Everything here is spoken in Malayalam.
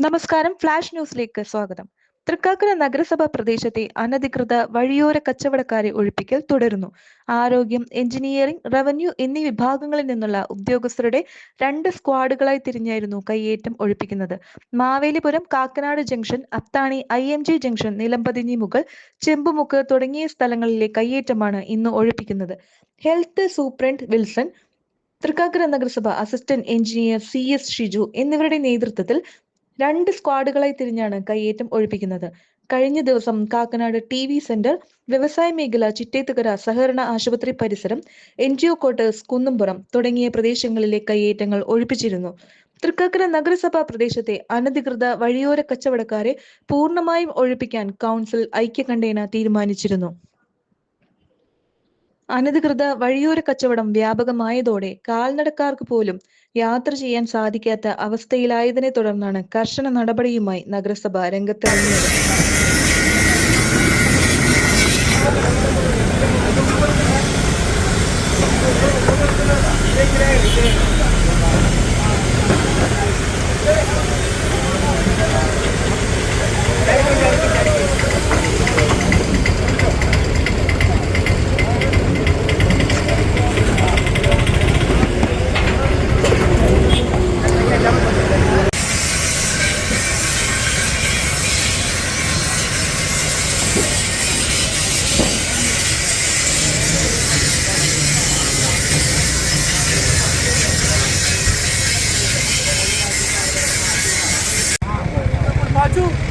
നമസ്കാരം ഫ്ലാഷ് ന്യൂസിലേക്ക് സ്വാഗതം. തൃക്കാക്കര നഗരസഭാ പ്രദേശത്തെ അനധികൃത വഴിയോര കച്ചവടക്കാരെ ഒഴിപ്പിക്കൽ തുടരുന്നു. ആരോഗ്യം എഞ്ചിനീയറിംഗ് റവന്യൂ എന്നീ വിഭാഗങ്ങളിൽ നിന്നുള്ള ഉദ്യോഗസ്ഥരുടെ രണ്ട് സ്ക്വാഡുകളായി തിരിഞ്ഞായിരുന്നു കയ്യേറ്റം ഒഴിപ്പിക്കുന്നത്. Mavelipuram Kakkanad junction Athani I M G junction Nilampathinjimugal Chembumukku തുടങ്ങിയ സ്ഥലങ്ങളിലെ കയ്യേറ്റമാണ് ഇന്ന് ഒഴിപ്പിക്കുന്നത്. ഹെൽത്ത് സൂപ്രണ്ട് വിൽസൺ തൃക്കാക്കര നഗരസഭ assistant engineer C S Shiju എന്നിവരുടെ നേതൃത്വത്തിൽ രണ്ട് സ്ക്വാഡുകളായി തിരിഞ്ഞാണ് കയ്യേറ്റം ഒഴിപ്പിക്കുന്നത്. കഴിഞ്ഞ ദിവസം കാക്കനാട് ടി വി സെന്റർ വ്യവസായ മേഖല ചിറ്റേത്തുകര സഹകരണ ആശുപത്രി പരിസരം N G O quarters Kunnumpuram തുടങ്ങിയ പ്രദേശങ്ങളിലെ കയ്യേറ്റങ്ങൾ ഒഴിപ്പിച്ചിരുന്നു. തൃക്കാക്കര നഗരസഭാ പ്രദേശത്തെ അനധികൃത വഴിയോര കച്ചവടക്കാരെ പൂർണമായും ഒഴിപ്പിക്കാൻ കൗൺസിൽ ഐക്യകണ്ഠേന തീരുമാനിച്ചിരുന്നു. അനധികൃത വഴിയോര കച്ചവടം വ്യാപകമായതോടെ കാൽനടക്കാർക്ക് പോലും യാത്ര ചെയ്യാൻ സാധിക്കാത്ത അവസ്ഥയിലായതിനെ തുടർന്നാണ് കർശന നടപടിയുമായി നഗരസഭ രംഗത്തിറങ്ങിയത് बाजू 住。